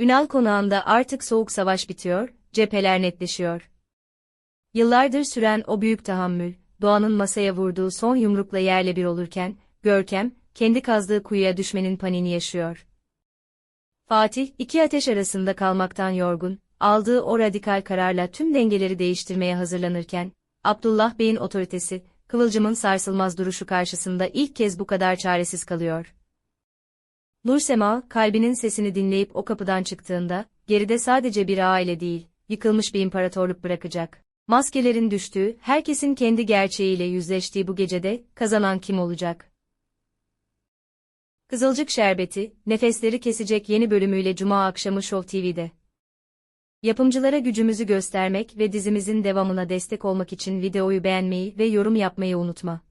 Ünal konağında artık soğuk savaş bitiyor, cepheler netleşiyor. Yıllardır süren o büyük tahammül, doğanın masaya vurduğu son yumrukla yerle bir olurken, Görkem, kendi kazdığı kuyuya düşmenin panini yaşıyor. Fatih, iki ateş arasında kalmaktan yorgun, aldığı o radikal kararla tüm dengeleri değiştirmeye hazırlanırken, Abdullah Bey'in otoritesi, Kıvılcım'ın sarsılmaz duruşu karşısında ilk kez bu kadar çaresiz kalıyor. Nursema, kalbinin sesini dinleyip o kapıdan çıktığında, geride sadece bir aile değil, yıkılmış bir imparatorluk bırakacak. Maskelerin düştüğü, herkesin kendi gerçeğiyle yüzleştiği bu gecede, kazanan kim olacak? Kızılcık Şerbeti, nefesleri kesecek yeni bölümüyle Cuma akşamı Show TV'de. Yapımcılara gücümüzü göstermek ve dizimizin devamına destek olmak için videoyu beğenmeyi ve yorum yapmayı unutma.